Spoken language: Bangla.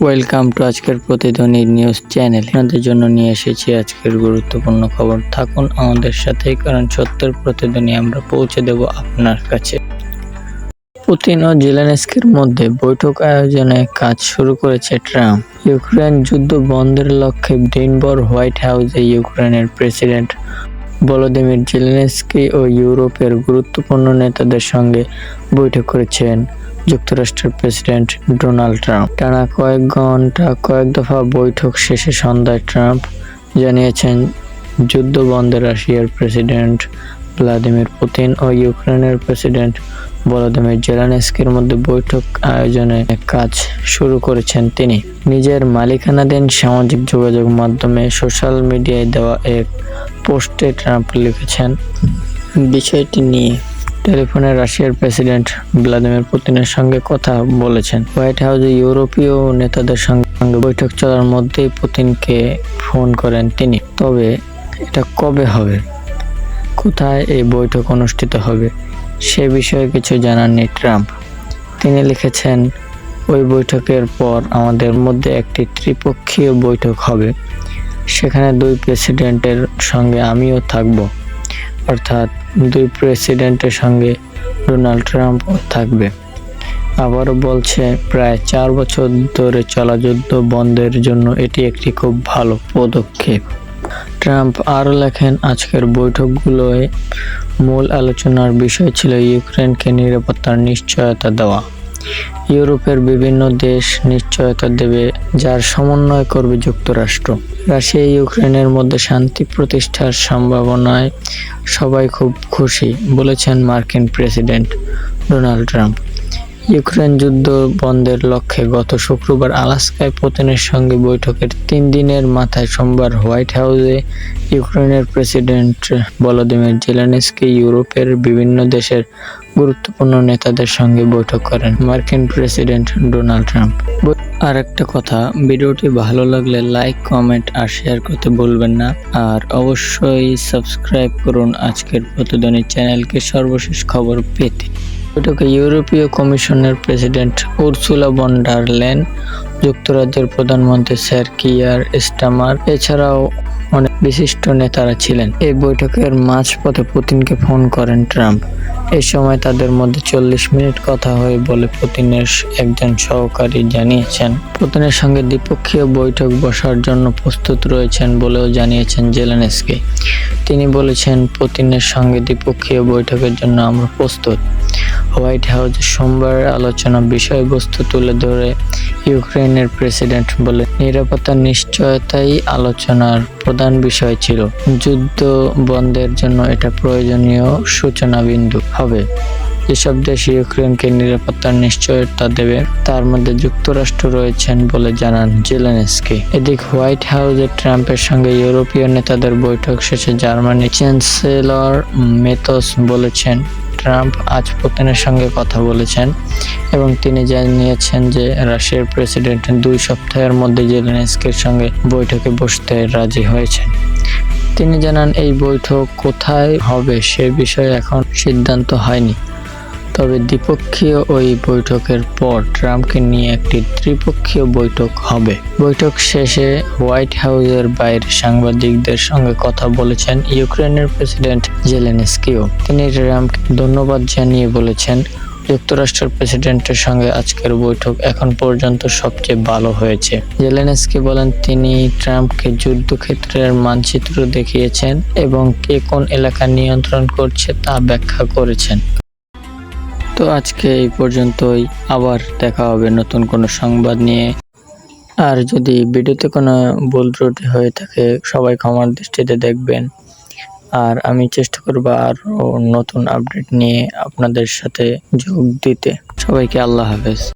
ওয়েলকাম টু আজকের প্রতিধ্বনি নিউজ চ্যানেল আপনাদের জন্য নিয়ে এসেছি আজকের গুরুত্বপূর্ণ খবর। থাকুন আমাদের সাথে, কারণ সত্যের প্রতিধ্বনি আমরা পৌঁছে দেব আপনার কাছে। পুতিন ও জেলেনস্কির মধ্যে বৈঠক আয়োজনে কাজ শুরু করেছে ট্রাম্প। ইউক্রেন যুদ্ধ বন্ধের লক্ষ্যে দিনভর হোয়াইট হাউসে ইউক্রেনের প্রেসিডেন্ট ভলোদিমির জেলেনস্কি ও ইউরোপের গুরুত্বপূর্ণ নেতাদের সঙ্গে বৈঠক করেছেন। যুক্তরাষ্ট্রের প্রেসিডেন্ট ডোনাল্ড ট্রাম্প। টানা কয়েক ঘণ্টা কয়েক দফা বৈঠক শেষে সন্ধ্যায় ট্রাম্প জানিয়েছেন, যুদ্ধ বন্ধে রাশিয়ার প্রেসিডেন্ট ভ্লাদিমির পুতিন ও ইউক্রেনের প্রেসিডেন্ট ভলোদিমির জেলানেস্কির মধ্যে বৈঠক আয়োজনে কাজ শুরু করেছেন তিনি। নিজের মালিকানাধীন সামাজিক যোগাযোগ মাধ্যমে সোশ্যাল মিডিয়ায় দেওয়া এক পোস্টে ট্রাম্প লিখেছেন, বিষয়টি নিয়ে টেলিফোনে রাশিয়ার প্রেসিডেন্ট ভ্লাদিমির পুতিনের সঙ্গে কথা বলেছেন। হোয়াইট হাউসে ইউরোপীয় নেতাদের সঙ্গে বৈঠক চলার মধ্যেই পুতিনকে ফোন করেন তিনি। তবে এটা কবে হবে? কোথায় এই বৈঠক অনুষ্ঠিত হবে? সে বিষয়ে কিছু জানাননি ট্রাম্প। তিনি লিখেছেন, ওই বৈঠকের পর আমাদের মধ্যে একটি ত্রিপক্ষীয় বৈঠক হবে। সেখানে দুই প্রেসিডেন্টের সঙ্গে আমিও থাকব। অর্থাৎ দুই প্রেসিডেন্টের সঙ্গে ডোনাল্ড ট্রাম্প থাকবে। আবারও বলছে, প্রায় চার বছর ধরে চলা যুদ্ধ বন্ধের জন্য এটি একটি খুব ভালো পদক্ষেপ। ট্রাম্প আরও লেখেন, আজকের বৈঠকগুলোয় মূল আলোচনার বিষয় ছিল ইউক্রেনকে নিরাপত্তার নিশ্চয়তা দেওয়া। ইউরোপের বিভিন্ন দেশ নিশ্চয়তা দেবে, যার সমন্বয় করবে যুক্তরাষ্ট্র। রাশিয়া, ইউক্রেনের মধ্যে শান্তি প্রতিষ্ঠার সম্ভাবনায় সবাই খুব খুশি, বলেছেন মার্কিন প্রেসিডেন্ট ডোনাল্ড ট্রাম্প। ইউক্রেন যুদ্ধ বন্ধের লক্ষ্যে গত শুক্রবার আলাস্কায় পুতিনের সঙ্গে বৈঠকের তিন দিনের মাথায় সোমবার হোয়াইট হাউসে ইউক্রেনের প্রেসিডেন্ট ভলোদিমির জেলেনস্কি ইউরোপের বিভিন্ন দেশের গুরুত্বপূর্ণ নেতাদের সঙ্গে বৈঠক করেন মার্কিন প্রেসিডেন্ট ডোনাল্ড ট্রাম্প। আর একটা কথা, ভিডিওটি ভালো লাগলে লাইক, কমেন্ট আর শেয়ার করতে ভুলবেন না। আর অবশ্যই সাবস্ক্রাইব করুন আজকের প্রতিধ্বনি চ্যানেলকে। সর্বশেষ খবর পেতে। বৈঠকে ইউরোপীয় কমিশনের প্রেসিডেন্ট উর্সুলা বন ডারলেন যুক্তরাজ্যের প্রধানমন্ত্রী স্যার কিয়ার স্টামার, এছাড়াও অনেক বিশিষ্ট নেতারা ছিলেন। এই বৈঠকের মাঝপথে পুতিনকে ফোন করেন ট্রাম্প। এই সময় তাদের মধ্যে চল্লিশ মিনিট কথা হয় বলে পুতিনের একজন সহকারী জানিয়েছেন। পুতিনের সঙ্গে দ্বিপক্ষীয় বৈঠক বসার জন্য প্রস্তুত রয়েছেন বলেও জানিয়েছেন জেলেনস্কি। তিনি বলেছেন, পুতিনের সঙ্গে দ্বিপক্ষীয় বৈঠকের জন্য আমরা প্রস্তুত। হোয়াইট হাউসে সোমবার আলোচনা বিষয়বস্তু তুলে ধরে ইউক্রেনের প্রেসিডেন্ট বলে। নিরাপত্তা নিশ্চয়তাই আলোচনার প্রধান বিষয় ছিল। যুদ্ধ বন্ধের জন্য এটা প্রয়োজনীয় সূচনা বিন্দু হবে। যেসব দেশ ইউক্রেনকে নিরাপত্তার নিশ্চয়তা দেবে, তার মধ্যে যুক্তরাষ্ট্র রয়েছেন বলে জানান জেলেনস্কি। এদিক হোয়াইট হাউসে ট্রাম্পের সঙ্গে ইউরোপীয় নেতাদের বৈঠক শেষে জার্মানি চ্যান্সেলর মেথস বলেছেন ট্রাম্প আজ পুতিনের সঙ্গে কথা বলেছেন এবং তিনি জানিয়েছেন যে রাশিয়ার প্রেসিডেন্ট দুই সপ্তাহের মধ্যে জেলেনস্কির সঙ্গে বৈঠকে বসতে রাজি হয়েছেন। তিনি জানান, এই বৈঠক কোথায় হবে সে বিষয়ে এখন সিদ্ধান্ত হয়নি। তবে দ্বিপক্ষীয় ওই বৈঠকের পর ট্রাম্পকে নিয়ে একটি ত্রিপক্ষীয় বৈঠক হবে। বৈঠক শেষে হোয়াইট হাউসের বাইরে সাংবাদিকদের সঙ্গে কথা বলেছেন ইউক্রেনের প্রেসিডেন্ট জেলেনস্কিও। তিনি ট্রাম্পকে ধন্যবাদ জানিয়ে বলেছেন, যুক্তরাষ্ট্রের প্রেসিডেন্টের সঙ্গে আজকের বৈঠক এখন পর্যন্ত সবচেয়ে ভালো হয়েছে। জেলেনস্কি বলেন, তিনি ট্রাম্পকে যুদ্ধক্ষেত্রের মানচিত্র দেখিয়েছেন এবং কে কোন এলাকা নিয়ন্ত্রণ করছে তা ব্যাখ্যা করেছেন। তো আজকে এই পর্যন্তই। আবার দেখা হবে নতুন কোনো সংবাদ নিয়ে। আর যদি ভিডিওতে কোনো ভুল ত্রুটি হয়ে থাকে, সবাই ক্ষমার দৃষ্টিতে দেখবেন। আর আমি চেষ্টা করব আরও নতুন আপডেট নিয়ে আপনাদের সাথে যোগ দিতে। সবাইকে আল্লাহ হাফেজ।